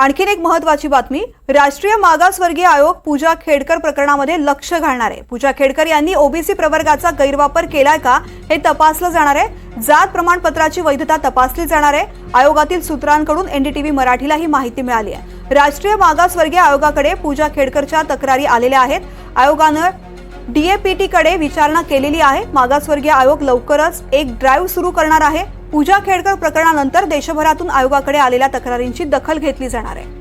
आणखीन एक महत्वाची बातमी राष्ट्रीय मागासवर्गीय आयोग पूजा खेडकर प्रकरणामध्ये लक्ष घालणार आहे. पूजा खेडकर यांनी ओबीसी प्रवर्गाचा गैरवापर केलाय का हे तपासलं जाणार आहे. जात प्रमाणपत्राची वैधता तपासली जाणार आहे. आयोगातील सूत्रांकडून एनडीटीव्ही मराठीला ही माहिती मिळाली आहे. राष्ट्रीय मागासवर्गीय आयोगाकडे पूजा खेडकरच्या तक्रारी आलेल्या आहेत. आयोगानं डीएपीटी कडे विचारणा केलेली आहे. मागासवर्गीय आयोग लवकरच एक ड्राईव्ह सुरू करणार आहे. पूजा खेडकर प्रकरणानंतर देशभरातून आयोगाकडे आलेल्या तक्रारींची दखल घेतली जाणार आहे.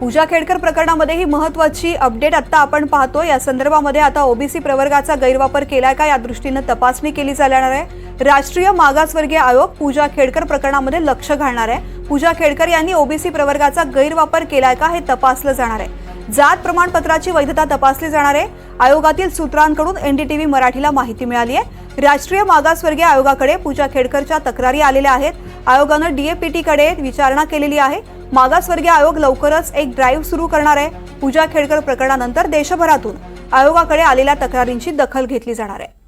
पूजा खेडकर प्रकरणामध्ये ही महत्वाची अपडेट आता आपण पाहतो या संदर्भामध्ये आता ओबीसी प्रवर्गाचा गैरवापर केलाय का या दृष्टीनं तपासणी केली जाणार आहे. राष्ट्रीय मागासवर्गीय आयोग पूजा खेडकर प्रकरणामध्ये लक्ष घालणार आहे. पूजा खेडकर यांनी ओबीसी प्रवर्गाचा गैरवापर केलाय का हे तपासलं जाणार आहे. जात प्रमाणपत्राची वैधता तपासली जाणार आहे. आयोगातील सूत्रांकडून एनडीटीव्ही मराठीला माहिती मिळाली आहे. राष्ट्रीय मागासवर्गीय आयोगाकडे पूजा खेडकरच्या तक्रारी आलेल्या आहेत. आयोगानं डीएपीटीकडे विचारणा केलेली आहे. मागासवर्गीय आयोग लवकरच एक ड्राईव्ह सुरू करणार आहे. पूजा खेडकर प्रकरणानंतर देशभरातून आयोगाकडे आलेल्या तक्रारींची दखल घेतली जाणार आहे.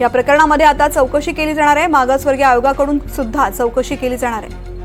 या प्रकरणामध्ये आता चौकशी केली जाणार आहे. मागासवर्गीय आयोगाकडून सुद्धा चौकशी केली जाणार आहे.